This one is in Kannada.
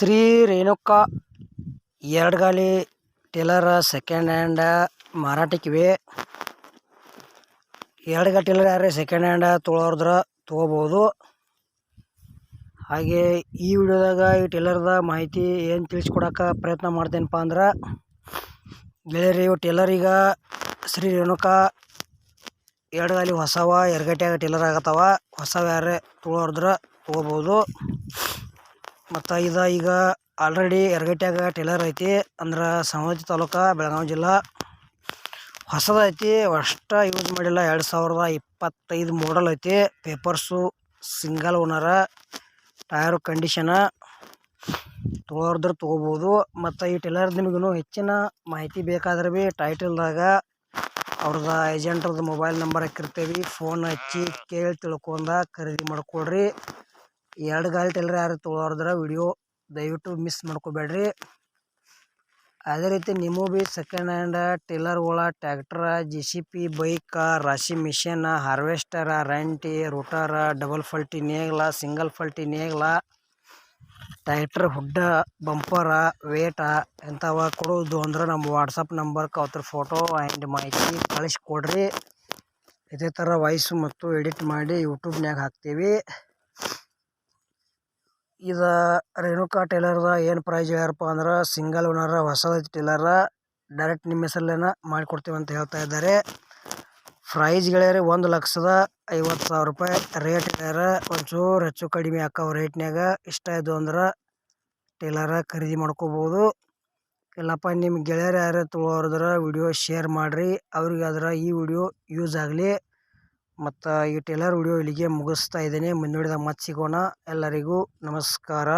ಶ್ರೀ ರೇಣುಕ ಎರಡು ಗಾಲಿ ಟೇಲರ್ ಸೆಕೆಂಡ್ ಹ್ಯಾಂಡ್ ಮಾರಾಟಕ್ಕಿವೆ ಎರಡು ಗಾಲಿ ಟೇಲರ್ ಯಾರೇ ಸೆಕೆಂಡ್ ಹ್ಯಾಂಡ್ ತೊಗೊಳೋದ್ರ ತೊಗೋಬೋದು. ಹಾಗೆ ಈ ವಿಡಿಯೋದಾಗ ಈ ಟೇಲರ್ದ ಮಾಹಿತಿ ಏನು ತಿಳಿಸ್ಕೊಡಕ್ಕೆ ಪ್ರಯತ್ನ ಮಾಡ್ತೇನಪ್ಪ ಅಂದ್ರೆ, ಗೆಳೆಯರಿ ಇವು ಟೇಲರ್ ಈಗ ಶ್ರೀ ರೇಣುಕ ಎರಡು ಗಾಲಿ ಹೊಸವ, ಎರಗಟ್ಯಾಗ ಟೇಲರ್ ಆಗತ್ತವ, ಹೊಸವ ಯಾರೇ ತೊಗೊಳೋದ್ರ ತೊಗೋಬೋದು. ಮತ್ತು ಇದು ಈಗ ಆಲ್ರೆಡಿ ಎರಗಟ್ಯಾಗ ಟೇಲರ್ ಐತಿ. ಅಂದ್ರೆ ಸಮಾಜ ತಾಲೂಕು, ಬೆಳಗಾವಿ ಜಿಲ್ಲಾ. ಹೊಸದೈತಿ ಅಷ್ಟು ಯೂಸ್ ಮಾಡಿಲ್ಲ. ಎರಡು ಸಾವಿರದ ಇಪ್ಪತ್ತೈದು ಮಾಡಲ್ ಐತಿ. Papers single owner tyre condition ತೊಗೋದ್ರೆ ತೊಗೋಬೋದು. ಮತ್ತು ಈ ಟೇಲರ್ ನಿಮಗೂ ಹೆಚ್ಚಿನ ಮಾಹಿತಿ ಬೇಕಾದ್ರೆ ಭೀ ಟೈಟಲ್ದಾಗ ಅವ್ರದ ಏಜೆಂಟ್ರದ್ದು ಮೊಬೈಲ್ ನಂಬರ್ ಹಾಕಿರ್ತೀವಿ. ಫೋನ್ ಹಚ್ಚಿ ಕೇಳಿ ತಿಳ್ಕೊಂಡ ಖರೀದಿ ಮಾಡ್ಕೊಳ್ರಿ ಎರಡು ಗಾಲಿ ಟೈಲರ್ ಯಾರು ತೊಗೊಳೋದ್ರ ವಿಡಿಯೋ ದಯವಿಟ್ಟು ಮಿಸ್ ಮಾಡ್ಕೋಬೇಡ್ರಿ. ಅದೇ ರೀತಿ ನಿಮಗೂ ಭೀ ಸೆಕೆಂಡ್ ಹ್ಯಾಂಡ್ ಟೇಲರ್ಗಳ ಟ್ಯಾಕ್ಟ್ರ ಜೆ ಸಿ ಪಿ ಬೈಕ ರಾಶಿ ಮಿಷಿನ್ ಹಾರ್ವೆಸ್ಟರ ರೆಂಟಿ ರೋಟರ ಡಬಲ್ ಫಲ್ಟಿ ನೇಗ್ಲ ಸಿಂಗಲ್ ಫಲ್ಟಿ ನೇಗ್ಲ ಟ್ಯಾಕ್ಟ್ರ್ ಹುಡ್ಡ ಬಂಪರ ವೇಟ ಎಂಥವ ಕೊಡೋದು ಅಂದ್ರೆ ನಮ್ಮ ವಾಟ್ಸಪ್ ನಂಬರ್ಗೆ ಅವ್ರ ಫೋಟೋ ಆ್ಯಂಡ್ ಮಾಹಿತಿ ಕಳಿಸ್ಕೊಡ್ರಿ ಇದೇ ಥರ ವಾಯ್ಸು ಮತ್ತು ಎಡಿಟ್ ಮಾಡಿ ಯೂಟ್ಯೂಬ್ನಾಗ ಹಾಕ್ತೀವಿ. ಇದು ರೇಣುಕಾ ಟೇಲರ್ದ ಏನು ಪ್ರೈಸ್ ಹೇಳ್ಯಾರಪ್ಪ ಅಂದ್ರೆ ಸಿಂಗಲ್ ಓನರ ಹೊಸದೈತಿ ಟೇಲರ ಡೈರೆಕ್ಟ್ ನಿಮ್ಮ ಹೆಸರಲ್ಲೇನ ಮಾಡಿಕೊಡ್ತೀವಿ ಅಂತ ಹೇಳ್ತಾ ಇದ್ದಾರೆ. ಪ್ರೈಸ್ ಗೆಳೆಯರಿ ಒಂದು ಲಕ್ಷದ ಐವತ್ತು ಸಾವಿರ ರೂಪಾಯಿ. ರೇಟ್ ಹೇಳ್ಯಾರ ಒಂಚೂರು ಹೆಚ್ಚು ಕಡಿಮೆ ಹಾಕವು ರೇಟ್ನ್ಯಾಗ ಇಷ್ಟ ಆಯಿತು ಅಂದ್ರೆ ಟೇಲರ ಖರೀದಿ ಮಾಡ್ಕೋಬೋದು. ಇಲ್ಲಪ್ಪ ನಿಮ್ಮ ಗೆಳೆಯರು ಯಾರು ತೊಗೊಳೋದ್ರ ವಿಡಿಯೋ ಶೇರ್ ಮಾಡಿರಿ. ಅವ್ರಿಗೆ ಅದರ ಈ ವಿಡಿಯೋ ಯೂಸ್ ಆಗಲಿ. ಮತ್ತು ಈ ಟೇಲರ್ ವಿಡಿಯೋ ಇಲ್ಲಿಗೆ ಮುಗಿಸ್ತಾ ಇದ್ದೀನಿ. ಮುಂದುವರಿದಾಗ ಮತ್ತೆ ಸಿಗೋಣ. ಎಲ್ಲರಿಗೂ ನಮಸ್ಕಾರ.